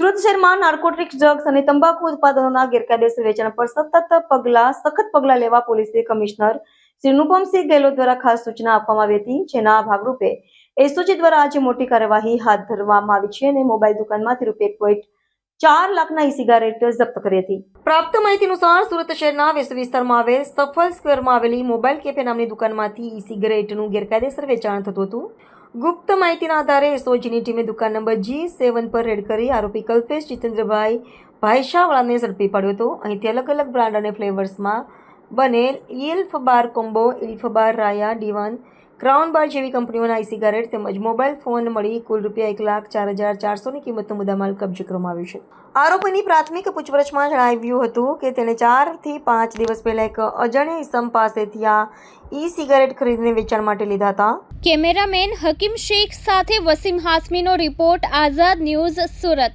સુરત શહેરમાં narcotics, drugs અને તંબાકુ ઉત્પાદનોના ગેરકાયદેસર વેચાણ પર સતત પગલા, સખત પગલા લેવા પોલીસે કમિશનર શ્રી અનુપમસિંહ ગેહલોત દ્વારા ખાસ સૂચના આપવામાં આવી હતી, જેના ભાગરૂપે એસઓજી દ્વારા આજે મોટી કાર્યવાહી હાથ ધરવામાં આવી છે અને મોબાઈલ દુકાનમાંથી રૂપિયા એક પોઈન્ટ ચાર લાખના ઈ સિગારેટ જપ્ત કરી હતી. પ્રાપ્ત માહિતી અનુસાર સુરત શહેરના વેસ્ટ વિસ્તારમાં આવેલ સફલ સ્ક્વેરમાં આવેલી મોબાઈલ કેફે નામની દુકાનમાંથી ઈ સિગારેટનું ગેરકાયદેસર વેચાણ થતું હતું. ગુપ્ત માહિતીના આધારે એસઓજીની ટીમે દુકાન નંબર જી સેવન પર રેડ કરી આરોપી કલ્પેશ જીતેન્દ્રભાઈ ભાઈશાવાળાને ઝડપી પાડ્યો હતો. અહીંથી અલગ અલગ બ્રાન્ડ અને ફ્લેવર્સમાં બનેલ ઇલ્ફ બાર કોમ્બો ઇલ્ફ બાર રાયા, ડીવન ક્રાઉન બાર જેવી કંપનીઓના ઈ સિગારેટ તેમજ મોબાઈલ ફોન મળી કુલ રૂપિયા એક લાખ ચાર હજાર ચારસોની કિંમતનો મુદ્દામાલ કબજે કરવામાં આવ્યો છે. આરોપીની પ્રાથમિક પૂછપરછમાં જણાવ્યું હતું કે તેણે ચારથી પાંચ દિવસ પહેલા એક અજાણ્યા ઇસમ પાસેથી આ ઈ સિગારેટ ખરીદીને વેચાણ માટે લીધા હતા. કેમેરામેન હકીમ શેખ સાથે વસીમ હાસમીનો રિપોર્ટ આઝાદ ન્યૂઝ સુરત.